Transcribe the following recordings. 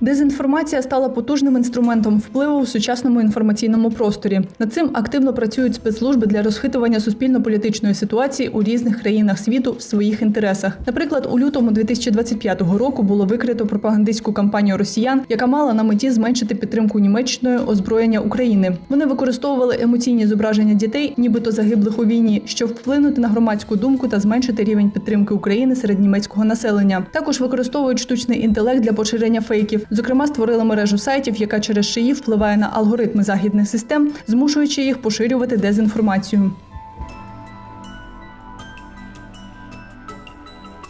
Дезінформація стала потужним інструментом впливу в сучасному інформаційному просторі. Над цим активно працюють спецслужби для розхитування суспільно-політичної ситуації у різних країнах світу в своїх інтересах. Наприклад, у лютому 2025 року було викрито пропагандистську кампанію росіян, яка мала на меті зменшити підтримку Німеччиною озброєння України. Вони використовували емоційні зображення дітей, нібито загиблих у війні, щоб вплинути на громадську думку та зменшити рівень підтримки України серед німецького населення. Також використовують штучний інтелект для поширення фейків. Зокрема, створили мережу сайтів, яка через шиї впливає на алгоритми західних систем, змушуючи їх поширювати дезінформацію.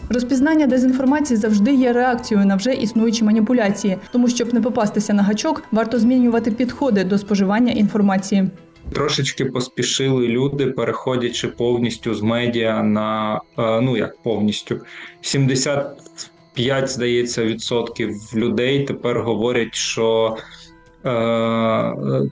Розпізнання дезінформації завжди є реакцією на вже існуючі маніпуляції. Тому, щоб не попастися на гачок, варто змінювати підходи до споживання інформації. Трошечки поспішили люди, переходячи повністю з медіа на е, ну як повністю 75, здається, відсотків людей тепер говорять, що е,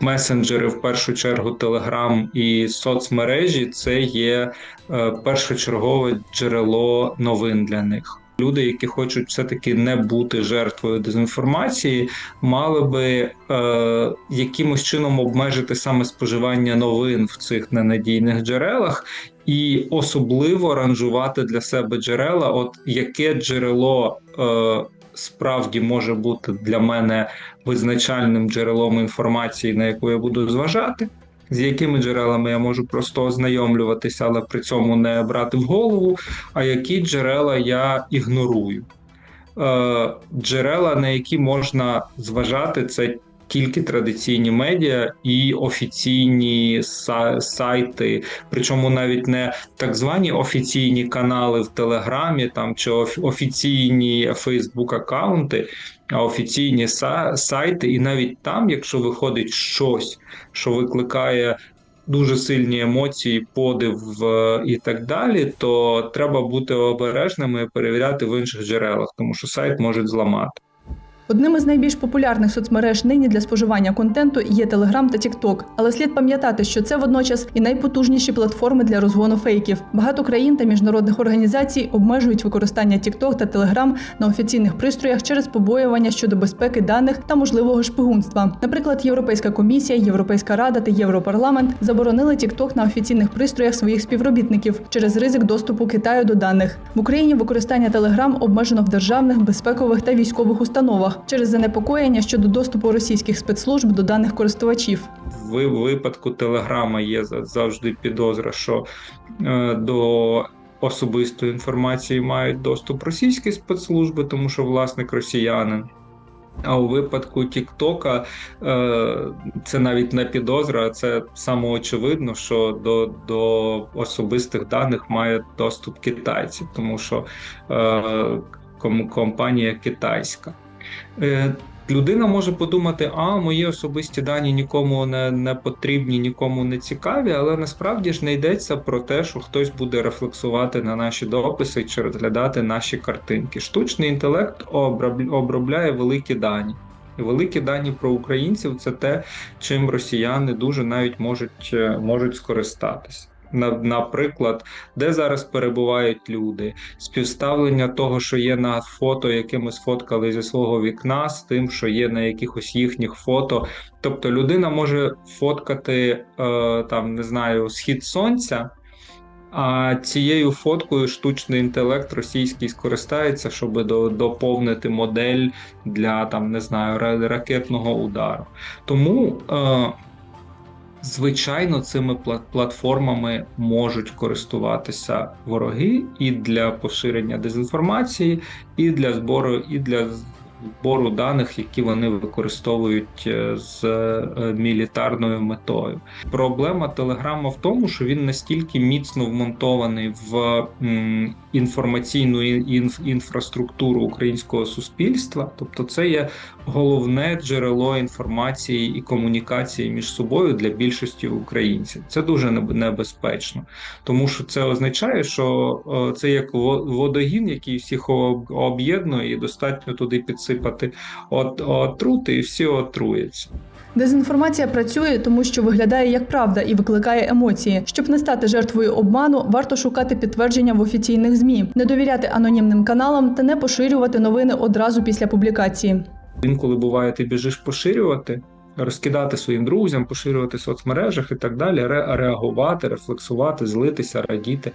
месенджери, в першу чергу, Телеграм і соцмережі це є е, першочергове джерело новин для них. Люди, які хочуть все-таки не бути жертвою дезінформації, мали би е, якимось чином обмежити саме споживання новин в цих ненадійних джерелах, і особливо ранжувати для себе джерела, от яке джерело е, справді може бути для мене визначальним джерелом інформації, на яку я буду зважати. З якими джерелами я можу просто ознайомлюватися, але при цьому не брати в голову, а які джерела я ігнорую. Е, Джерела, на які можна зважати, це тільки традиційні медіа і офіційні сайти, причому навіть не так звані офіційні канали в Телеграмі там чи оф- офіційні Фейсбук аккаунти, а офіційні сайти, і навіть там, якщо виходить щось, що викликає дуже сильні емоції, подив е, і так далі, то треба бути обережними і перевіряти в інших джерелах, тому що сайт можуть зламати. Одним із найбільш популярних соцмереж нині для споживання контенту є Telegram та TikTok. Але слід пам'ятати, що це водночас і найпотужніші платформи для розгону фейків. Багато країн та міжнародних організацій обмежують використання TikTok та Telegram на офіційних пристроях через побоювання щодо безпеки даних та можливого шпигунства. Наприклад, Європейська комісія, Європейська рада та Європарламент заборонили TikTok на офіційних пристроях своїх співробітників через ризик доступу Китаю до даних. В Україні використання Telegram обмежено в державних, безпекових та військових установах через занепокоєння щодо доступу російських спецслужб до даних користувачів. В випадку Телеграма є за- завжди підозра, що е, до особистої інформації мають доступ російські спецслужби, тому що власник росіянин. А у випадку Тіктока е, це навіть не підозра, а це самоочевидно, що до, до особистих даних має доступ китайці, тому що е, компанія китайська. Е, Людина може подумати, а мої особисті дані нікому не, не потрібні, нікому не цікаві, але насправді ж не йдеться про те, що хтось буде рефлексувати на наші дописи чи розглядати наші картинки. Штучний інтелект обробляє великі дані. І великі дані про українців це те, чим росіяни дуже навіть можуть, е, можуть скористатися. На- Наприклад, де зараз перебувають люди, співставлення того, що є на фото, яке ми сфоткали зі свого вікна, з тим, що є на якихось їхніх фото. Тобто людина може фоткати е, там, не знаю, схід сонця. А цією фоткою штучний інтелект російський скористається, щоб до- доповнити модель для там не знаю ракетного удару. Тому е, Звичайно, цими пла- платформами можуть користуватися вороги і для поширення дезінформації, і для збору, і для збору даних, які вони використовують е, з е, мілітарною метою. Проблема Телеграма в тому, що він настільки міцно вмонтований в інформаційну інф, інфраструктуру українського суспільства, тобто це є головне джерело інформації і комунікації між собою для більшості українців. Це дуже небезпечно, тому що це означає, що е, це як водогін, який всіх об'єднує, і достатньо туди підсипати от, отрути, і всі отруються. Дезінформація працює, тому що виглядає як правда і викликає емоції. Щоб не стати жертвою обману, варто шукати підтвердження в офіційних змі, не довіряти анонімним каналам та не поширювати новини одразу після публікації. Інколи буває, ти біжиш поширювати, розкидати своїм друзям, поширювати в соцмережах і так далі, ре- реагувати, рефлексувати, злитися, радіти.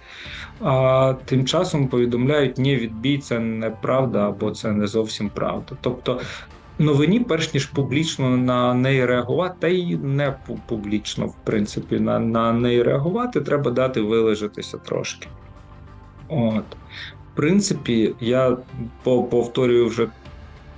А тим часом повідомляють, ні, відбій, це неправда або це не зовсім правда. Тобто новині, перш ніж публічно на неї реагувати, та й не публічно, в принципі, на, на неї реагувати, треба дати вилежатися трошки. От. В принципі, я по- повторюю вже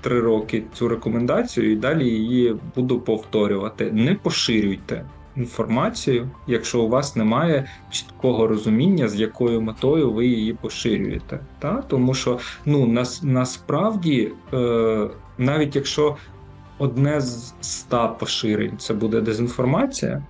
три роки цю рекомендацію і далі її буду повторювати. Не поширюйте інформацію, якщо у вас немає чіткого розуміння, з якою метою ви її поширюєте. Та? Тому що ну, нас, насправді, е, навіть якщо одне з ста поширень це буде дезінформація,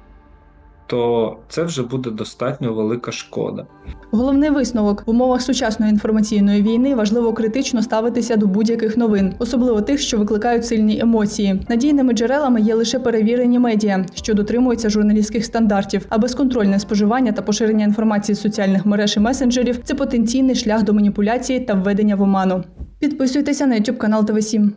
то це вже буде достатньо велика шкода. Головний висновок в умовах сучасної інформаційної війни важливо критично ставитися до будь-яких новин, особливо тих, що викликають сильні емоції. Надійними джерелами є лише перевірені медіа, що дотримуються журналістських стандартів, а безконтрольне споживання та поширення інформації з соціальних мереж і месенджерів це потенційний шлях до маніпуляції та введення в оману. Підписуйтеся на YouTube канал ТВ7.